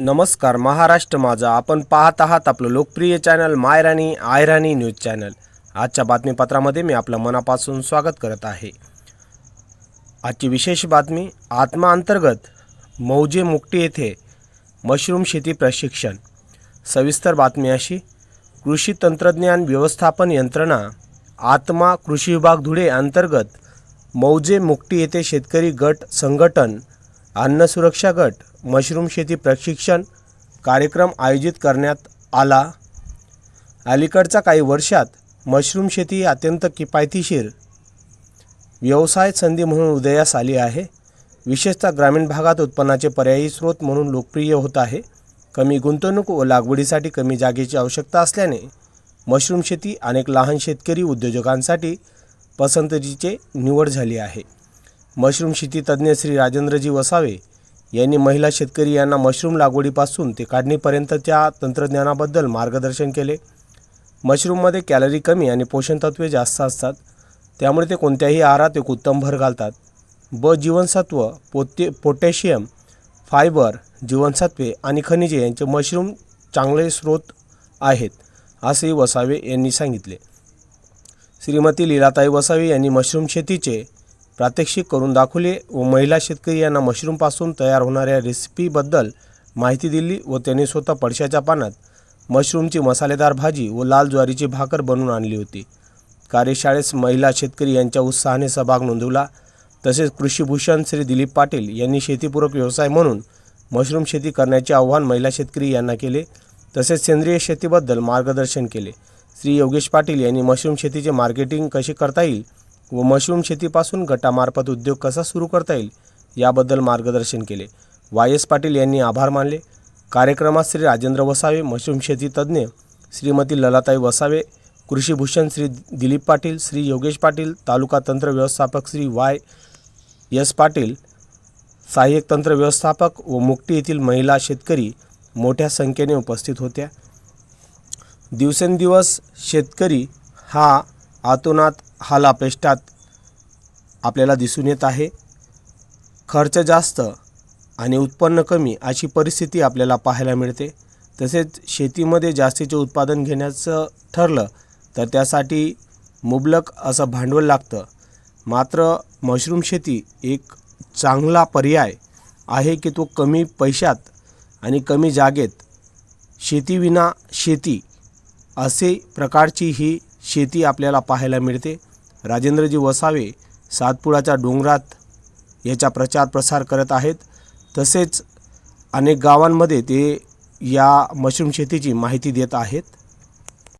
नमस्कार महाराष्ट्र माझा. आपण पाहत आहात आपलं लोकप्रिय चॅनल मायराणी आयराणी न्यूज चॅनल. आजच्या बातमीपत्रामध्ये मी आपलं मनापासून स्वागत करत आहे. आजची विशेष बातमी आत्मा अंतर्गत मौजे मुक्टी येथे मशरूम शेती प्रशिक्षण. सविस्तर बातमी अशी कृषी तंत्रज्ञान व्यवस्थापन यंत्रणा आत्मा कृषी विभाग धुळे अंतर्गत मौजे मुक्टी येथे शेतकरी गट संघटन अन्न सुरक्षा गट मशरूम शेती प्रशिक्षण कार्यक्रम आयोजित करण्यात आला. अलीकडच्या काही वर्षात मशरूम शेती ही अत्यंत किफायतीशीर व्यवसाय संधी म्हणून उदयास आली आहे. विशेषतः ग्रामीण भागात उत्पन्नाचे पर्यायी स्रोत म्हणून लोकप्रिय होत आहे. कमी गुंतवणूक व लागवडीसाठी कमी जागेची आवश्यकता असल्याने मशरूम शेती अनेक लहान शेतकरी उद्योजकांसाठी पसंतीची निवड झाली आहे. मशरूम शेती तज्ज्ञ श्री राजेंद्रजी वसावे यांनी महिला शेतकरी यांना मशरूम लागवडीपासून ते काढणीपर्यंतच्या तंत्रज्ञानाबद्दल मार्गदर्शन केले. मशरूममध्ये कॅलरी कमी आणि पोषणतत्वे जास्त असतात. त्यामुळे ते कोणत्याही आहारात एक उत्तम भर घालतात. ब जीवनसत्व पोते पोटॅशियम फायबर जीवनसत्वे आणि खनिजे यांचे मशरूम चांगले स्रोत आहेत असेही वसावे यांनी सांगितले. श्रीमती लीलाताई वसावे यांनी मशरूम शेतीचे प्रात्यक्षिक करून दाखवले व महिला शेतकरी यांना मशरूमपासून तयार होणाऱ्या रेसिपीबद्दल माहिती दिली व त्यांनी स्वतः पडशाच्या पानात मशरूमची मसालेदार भाजी व लाल ज्वारीची भाकर बनवून आणली होती. कार्यशाळेस महिला शेतकरी यांच्या उत्साहाने सहभाग नोंदवला. तसेच कृषीभूषण श्री दिलीप पाटील यांनी शेतीपूरक व्यवसाय म्हणून मशरूम शेती करण्याचे आव्हान महिला शेतकरी यांना केले. तसेच सेंद्रिय शेतीबद्दल मार्गदर्शन केले. श्री योगेश पाटील यांनी मशरूम शेतीचे मार्केटिंग कसे करता येईल व मशरूम शेतीपासून गटामार्फत उद्योग कसा सुरू करता येईल याबद्दल मार्गदर्शन केले. वाय एस पाटील यांनी आभार मानले. कार्यक्रमात श्री राजेंद्र वसावे मशरूम शेती तज्ज्ञ श्रीमती ललाताई वसावे कृषीभूषण श्री दिलीप पाटील श्री योगेश पाटील तालुका तंत्र व्यवस्थापक श्री वाय एस पाटील सहाय्यक तंत्र व्यवस्थापक व मुक्टी येथील महिला शेतकरी मोठ्या संख्येने उपस्थित होत्या. दिवसेंदिवस शेतकरी हा आतोनात हालापेष्टात आपल्याला दिसून येत आहे. खर्च जास्त आणि उत्पन्न कमी अशी परिस्थिती आपल्याला पाहायला मिळते. तसेच शेतीमध्ये जास्तीचे उत्पादन घेण्याचं ठरलं तर त्यासाठी मुबलक असं भांडवल लागतं. मात्र मशरूम शेती एक चांगला पर्याय आहे की तो कमी पैशात आणि कमी जागेत शेतीविना शेती असे प्रकारची ही शेती आपल्याला पाहायला मिळते. राजेंद्रजी वसावे सातपुडाच्या डोंगरात याचा प्रचार प्रसार करत आहेत. तसेच अनेक गावांमध्ये ते या मशरूम शेतीची माहिती देत आहेत.